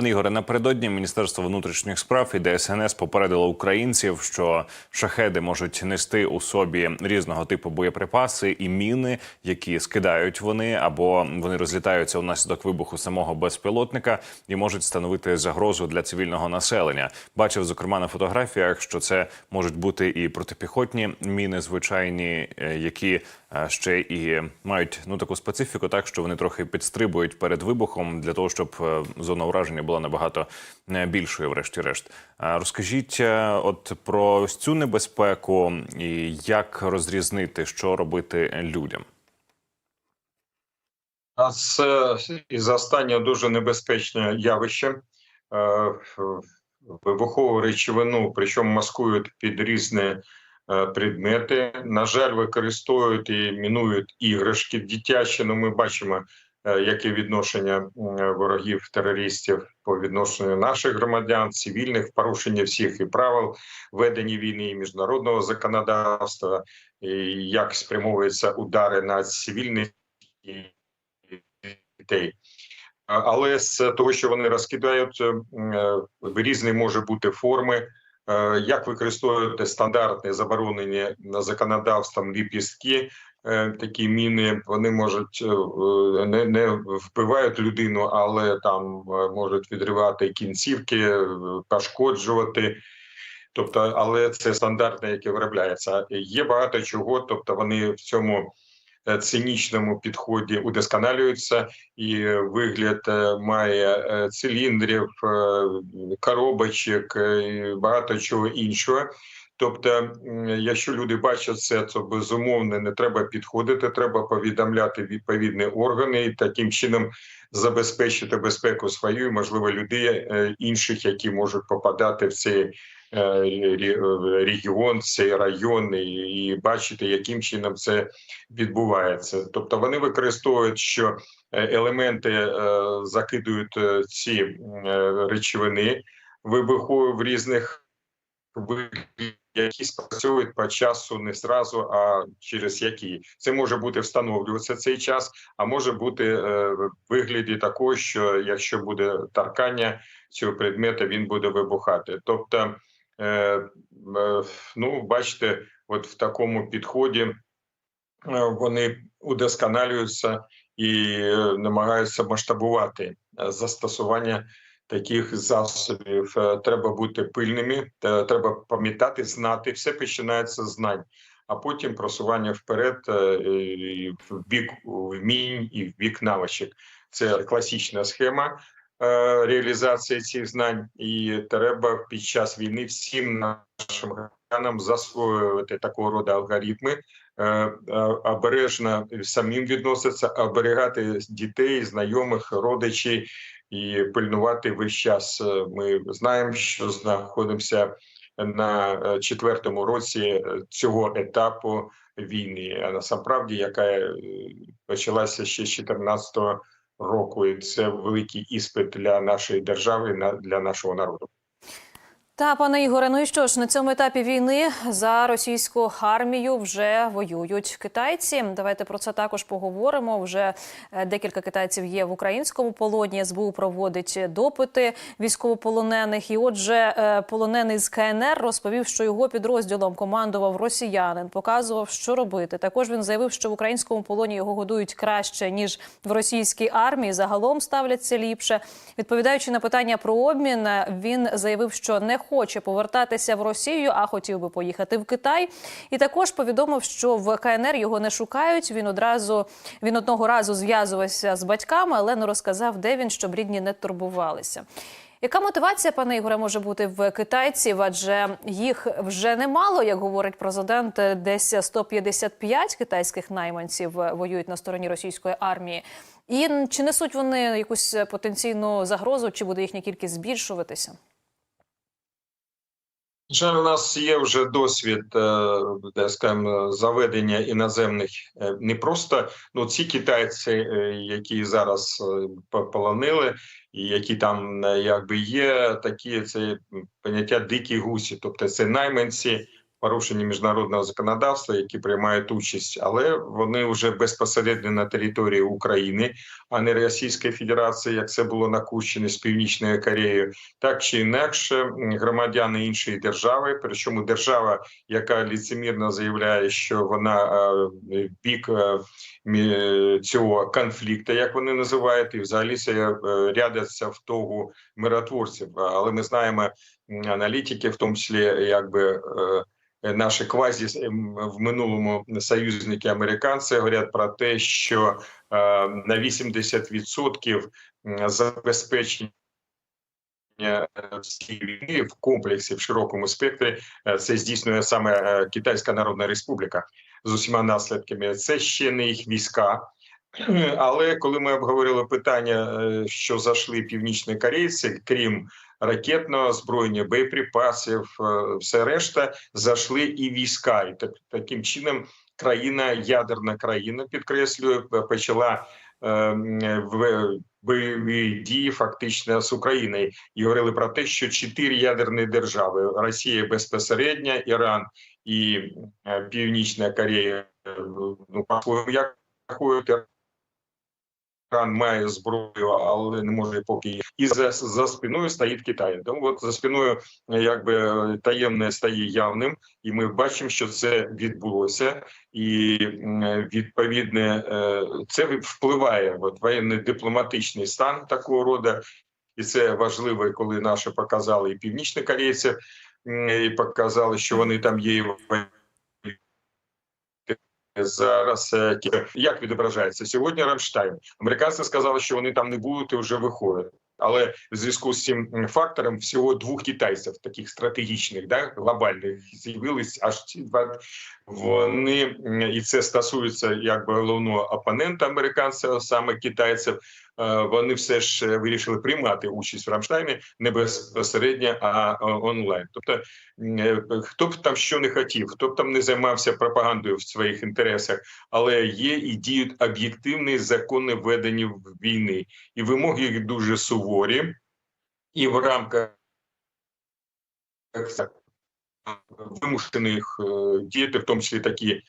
Пане Ігоре, напередодні Міністерство внутрішніх справ і ДСНС попередило українців, що шахеди можуть нести у собі різного типу боєприпаси і міни, які скидають вони, або вони розлітаються внаслідок вибуху самого безпілотника і можуть становити загрозу для цивільного населення. Бачив зокрема на фотографіях, що це можуть бути і протипіхотні міни, звичайні, е, які ще і мають ну таку специфіку, так що вони трохи підстрибують перед вибухом для того, щоб е, зона ураження була набагато е, більшою, врешті-решт. Розкажіть, е, от про цю небезпеку і як розрізнити, що робити людям. А це із останнього дуже небезпечне явище. Вибухову речовину, причому маскують під різні е, предмети. На жаль, використовують і мінують іграшки дитячі. Ну, ми бачимо, е, яке відношення ворогів терористів по відношенню наших громадян, цивільних, порушення всіх і правил ведення війни і міжнародного законодавства, і як спрямовуються удари на цивільних дітей. Але з того, що вони розкидають, е, різні може бути форми. Е, Як використовувати стандартні заборонені законодавством ліпістки, е, такі міни, вони можуть е, не, не вбивають людину, але там можуть відривати кінцівки, пошкоджувати. Тобто, але це стандартне, яке виробляється. Є багато чого, тобто вони в цьому цинічному підході удосконалюються, і е, вигляд е, має е, циліндрів, е, коробочок, е, і багато чого іншого. Тобто, якщо люди бачать це, то безумовно не треба підходити, треба повідомляти відповідні органи і таким чином забезпечити безпеку свою, і, можливо, людей е, інших, які можуть попадати в е, рі- регіон, цей район, і, бачити, яким чином це відбувається. Тобто вони використовують, що е, елементи е, закидують е, ці е, речовини вибухові в різних виглядах, які спрацьовують по часу не зразу, а через які це може бути встановлюватися цей час, а може бути е, в вигляді такого, що якщо буде таркання цього предмета, він буде вибухати. Тобто, е, е, ну бачите, от в такому підході е, вони удосконалюються і е, намагаються масштабувати е, застосування таких засобів. Треба бути пильними, треба пам'ятати, знати. Все починається з знань, а потім просування вперед і в бік вмінь і в бік навичок. Це класична схема е, реалізації цих знань, і треба під час війни всім нашим громадянам засвоювати такого роду алгоритми, е, е, обережно самим відноситися, оберігати дітей, знайомих, родичів і пильнувати весь час. Ми знаємо, що знаходимося на четвертому році цього етапу війни, а насправді, яка почалася ще з 14 року, і це великий іспит для нашої держави, для нашого народу. Та пане Ігоре, ну і що ж на цьому етапі війни за російську армію вже воюють китайці. Давайте про це також поговоримо. Вже е, декілька китайців є в українському полоні. СБУ проводить допити військовополонених. І, отже, е, полонений з КНР розповів, що його підрозділом командував росіянин, показував, що робити. Також він заявив, що в українському полоні його годують краще ніж в російській армії. Загалом ставляться ліпше. Відповідаючи на питання про обмін, е, він заявив, що не повертатися в Росію, а хотів би поїхати в Китай. І також повідомив, що в КНР його не шукають. Він одразу він одного разу зв'язувався з батьками, але не розказав, де він, щоб рідні не турбувалися. Яка мотивація, пане Ігоре, може бути в китайців? Адже їх вже немало, як говорить президент, десь 155 китайських найманців воюють на стороні російської армії. І чи несуть вони якусь потенційну загрозу, чи буде їхня кількість збільшуватися? Жаль, у нас є вже досвід, е, де скажімо, заведення іноземних е, не просто ну ці китайці, е, які зараз полонили, і які там якби є такі це поняття дикі гусі, тобто це найманці, порушення міжнародного законодавства, які приймають участь, але вони вже безпосередньо на території України, а не Російської Федерації, як це було на Курщині з Північною Кореєю, так чи інакше, громадяни іншої держави, причому держава, яка ліцемірно заявляє, що вона е, бік е, цього конфлікту, як вони називають, і взагалі це е, рядяться в тогу миротворців. Але ми знаємо аналітики, в тому числі якби. Е, Наші квазі в минулому союзники американці говорять про те, що е, на 80% забезпечення е, війни в комплексі в широкому спектрі е, це здійснює саме е, Китайська Народна Республіка з усіма наслідками. Це ще не їх війська. Але коли ми обговорили питання, е, що зайшли північні корейці, крім ракетного озброєння, боєприпасів, е, все решта, зайшли і війська. І так, таким чином країна, ядерна країна, підкреслюю, почала е, бойові дії фактично з Україною. І говорили про те, що чотири ядерні держави: Росія безпосередньо, Іран і е, Північна Корея. Ну, як Іран має зброю, але не може поки. І за, за спиною стоїть Китай. Тому от за спиною якби таємне стає явним, і ми бачимо, що це відбулося, і відповідне е, це впливає от, воєнний дипломатичний стан такого роду, і це важливо, коли наші показали і північні корейці, і показали, що вони там є. Зараз е, як відображається сьогодні Рамштайн? Американці сказали, що вони там не будуть і вже виходять. Але в зв'язку з цим фактором всього двох китайців, таких стратегічних, да, глобальних, з'явились аж ці два. Вони і це стосується якби головного опонента американця, саме китайців. Е, Вони все ж е, вирішили приймати участь в Рамштайні не безпосередньо, а е, онлайн. Тобто хто б там що не хотів, хто б там не займався пропагандою в своїх інтересах, але є і діють об'єктивні закони ведення війни, і вимоги їх дуже суворі, і в рамках вимушених діяти, в тому числі такі.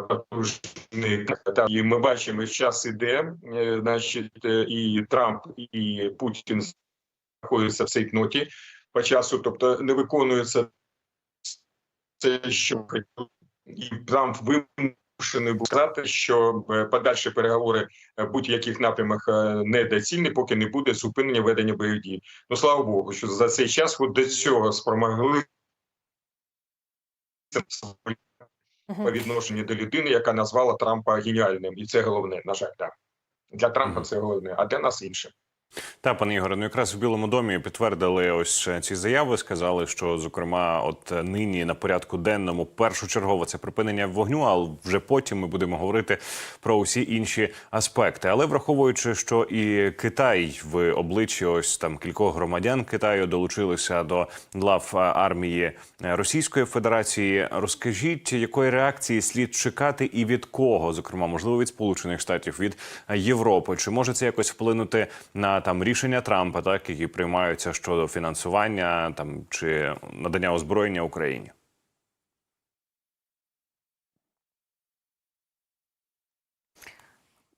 Потужні. Та, І ми бачимо, час іде, е, значить, е, і Трамп, і Путін знаходяться в цей ноті по часу, тобто не виконується це, що і Трамп вимушений був сказати, що е, подальші переговори в будь-яких напрямах е, недоцільні, поки не буде зупинення ведення бойових дій. Ну слава Богу, що за цей час от до цього спромогли. По відношенню до людини, яка назвала Трампа геніальним, і це головне. На жаль, да. для Трампа це головне, а для нас інше. Та пане Ігоре, ну якраз в Білому домі підтвердили ось ці заяви. Сказали, що зокрема, от нині на порядку денному першочергово це припинення вогню. А вже потім ми будемо говорити про усі інші аспекти. Але враховуючи, що і Китай в обличчі ось там кількох громадян Китаю долучилися до лав армії Російської Федерації. Розкажіть, якої реакції слід чекати і від кого, зокрема, можливо, від Сполучених Штатів, від е, Європи, чи може це якось вплинути на там рішення Трампа, так які приймаються щодо фінансування там чи надання озброєння Україні?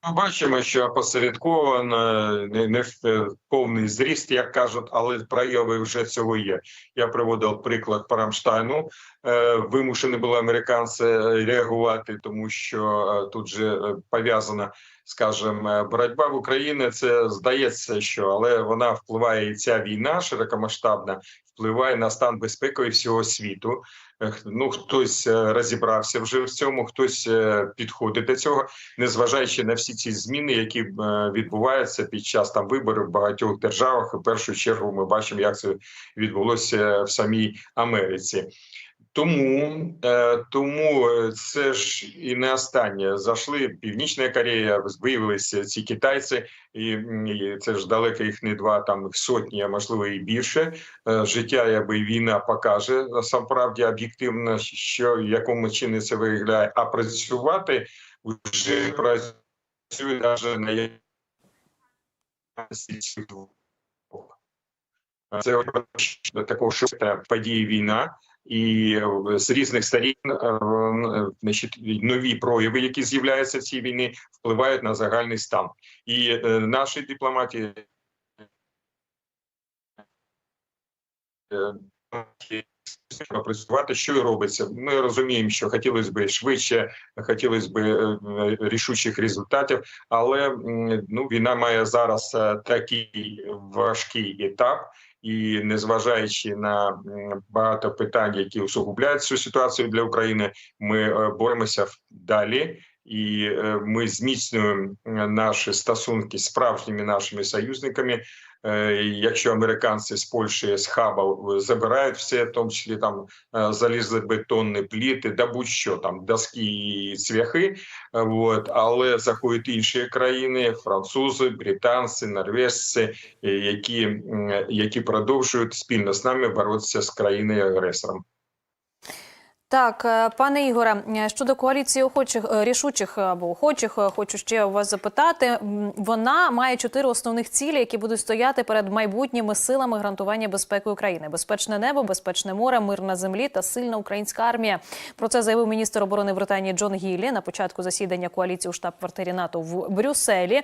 Ми бачимо, що опосередковано не, в е, повний зріст, як кажуть, але прояви вже цього є. Я приводив приклад по Рамштайну. Е, Вимушені були американці реагувати, тому що е, тут же е, пов'язана, скажімо, е, боротьба в Україні. Це здається, що але вона впливає і ця війна широкомасштабна, впливає на стан безпеки всього світу. Е, Ну хтось е, розібрався вже в цьому, хтось підходить до цього незважаючи на всі ці зміни, які відбуваються під час там виборів в багатьох державах. В першу чергу ми бачимо, як це відбулося в самій Америці. Тому е, тому е, це ж і не останнє. Зайшли Північна Корея, виявилися ці китайці, і, це ж далеко їх не два, там сотні, а можливо і більше. Е, життя, якби війна покаже сам правді об'єктивно, що в якому чині це виглядає, а працювати вже працює навіть на. Це такого що події війна. І е, з різних сторін е, е, нові прояви, які з'являються в цій війні, впливають на загальний стан. І наші дипломатії працювати, що і робиться. Ми розуміємо, що хотілося б швидше, хотілося б рішучих результатів, але ну війна має зараз такий важкий етап. І незважаючи на багато питань, які усугубляють цю ситуацію для України, ми е, боремося далі, і ми зміцнюємо наші стосунки з справжніми нашими союзниками. Е, Якщо американці з Польщі з хаба забирають все, в тому числі там е, залізобетонні пліти, да будь-що там доски і цвяхи, от, але заходять інші країни: французи, британці, норвежці, які, які продовжують спільно з нами боротися з країною агресором. Так, е, пане Ігоре, е, щодо коаліції охочих е, рішучих або охочих, хочу ще вас запитати. Вона має чотири основних цілі, які будуть стояти перед майбутніми силами гарантування безпеки України: безпечне небо, безпечне море, мир на землі та сильна українська армія. Про це заявив міністр оборони Британії Джон Гіллі на початку засідання коаліції у штаб-квартирі НАТО в Брюсселі.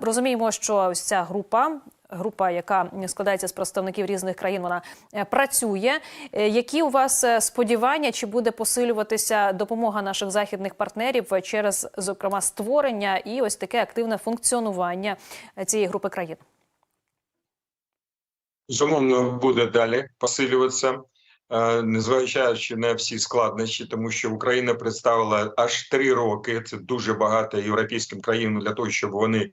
Розуміємо, що ось ця група група, яка складається з представників різних країн, вона е, працює. Е, Які у вас е, сподівання, чи буде посилюватися допомога наших західних партнерів через, зокрема, створення і ось таке активне функціонування цієї групи країн? Безумовно, буде далі посилюватися, незважаючи на всі складнощі, тому що Україна представила аж три роки. Це дуже багато європейським країнам для того, щоб вони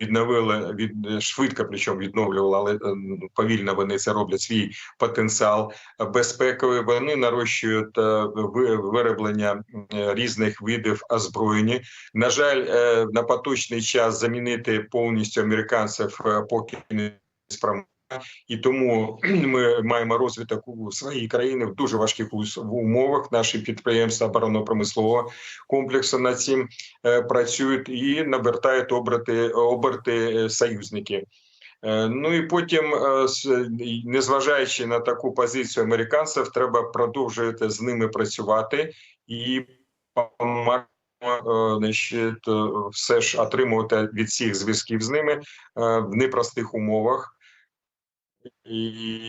відновили від швидко, причому відновлювали, але е, повільно вони це роблять свій потенціал безпековий. Вони нарощують е, ви- вироблення різних видів озброєння. На жаль, е, на поточний час замінити повністю американців поки не спроможні. І тому ми маємо розвиток у своїй країни в дуже важких умовах. Наші підприємства оборонно-промислового комплексу над цим е, працюють і набертають оберти, оберти е, союзники. Е, Ну і потім, незважаючи на таку позицію американців, треба продовжувати з ними працювати і значить, все ж отримувати від всіх зв'язків з ними в непростих умовах. І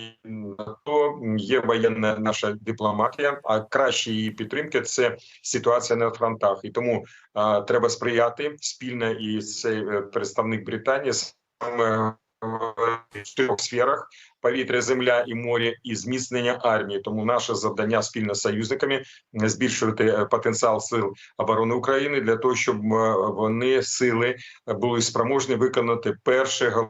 то є воєнна наша дипломатія. А краще її підтримки це ситуація на фронтах. І тому а, треба сприяти спільно і цей е, представник Британії саме в чотирьох сферах: повітря, земля і море, і зміцнення армії. Тому наше завдання спільно з союзниками збільшувати е, потенціал сил оборони України для того, щоб е, вони сили були спроможні виконати перше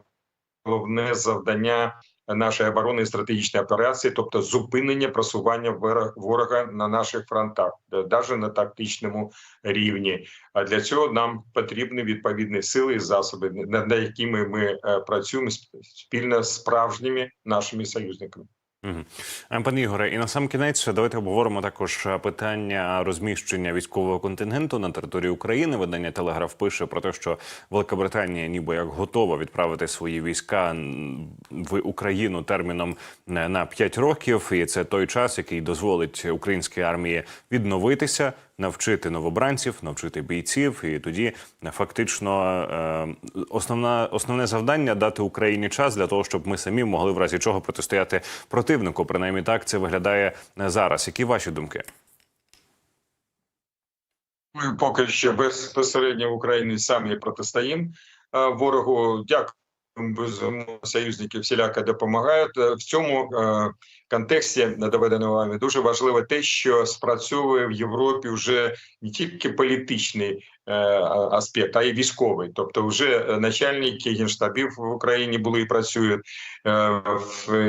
головне завдання нашої оборонної стратегічної операції, тобто зупинення просування ворога на наших фронтах, навіть на тактичному рівні. А для цього нам потрібні відповідні сили і засоби, над якими ми е, працюємо спільно з справжніми нашими союзниками. Е, Пане Ігоре, і на сам кінець давайте обговоримо також е, питання розміщення військового контингенту на території України. Видання Телеграф пише про те, що Велика Британія ніби як готова відправити свої війська в Україну терміном е, на 5 років, і це той час, який дозволить українській армії відновитися. Навчити новобранців, навчити бійців, і тоді е, фактично е, основна основне завдання дати Україні час для того, щоб ми самі могли в разі чого протистояти противнику. Принаймні так це виглядає е, зараз. Які ваші думки? Ми поки що безпосередньо в Україні самі протистоїмо ворогу. Дякую. Союзники всіляко допомагають в цьому контексті. Доведено вами дуже важливо те, що спрацьовує в Європі вже не тільки політичний е, аспект, а й військовий. Тобто, вже е, начальники генштабів в Україні були і працюють. Е,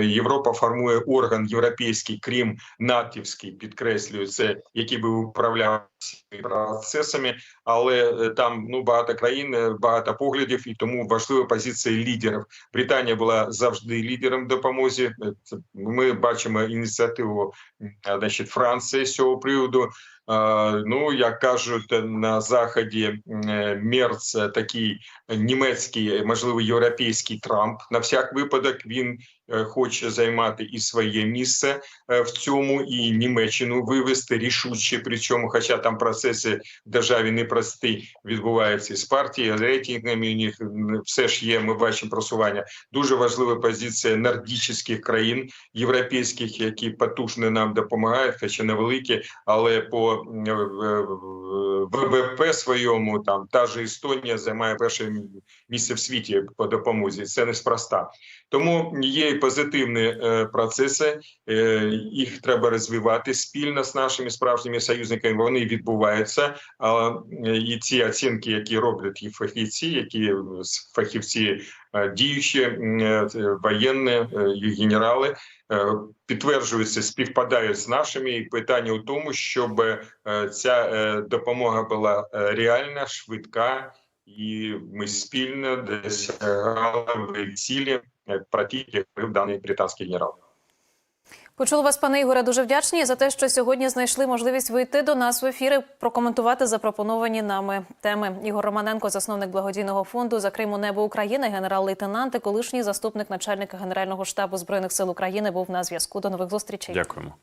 Європа формує орган європейський, крім натівський, підкреслюю це, який би управляв процесами, але там ну багато країн, багато поглядів, і тому важлива позиція лідерів. Британія була завжди лідером допомозі. Ми бачимо ініціативу м, значить, Франції з цього приводу. Е, Ну як кажуть на заході, е, Мерц е, такий німецький, можливо, європейський Трамп. На всяк випадок він е, хоче займати і своє місце е, в цьому, і Німеччину вивести рішуче. Причому, хоча там процеси в державі непрості відбуваються з партії, рейтингами у них все ж є. Ми бачимо просування. Дуже важлива позиція нордічних країн європейських, які потужно нам допомагають, хоча невеликі, але по е, ВВП своєму там та ж Естонія займає перше місце в світі по допомозі. Це неспроста. Тому є і позитивні е, процеси, е, їх треба розвивати спільно з нашими справжніми союзниками. Вони відбуваються. Е, і ці оцінки, які роблять і фахівці, які фахівці діючі, воєнні і генерали. Е, Підтверджуються, співпадають з нашими, і питання у тому, щоб е, ця е, допомога була реальна, швидка, і ми спільно досягали цілі про ті, які говорив даний британський генерал. Почули вас, пане Ігоре, дуже вдячні за те, що сьогодні знайшли можливість вийти до нас в ефіри, прокоментувати запропоновані нами теми. Ігор Романенко, засновник благодійного фонду за Криму Небо України, генерал-лейтенант і колишній заступник начальника Генерального штабу збройних сил України, був на зв'язку. До нових зустрічей. Дякуємо.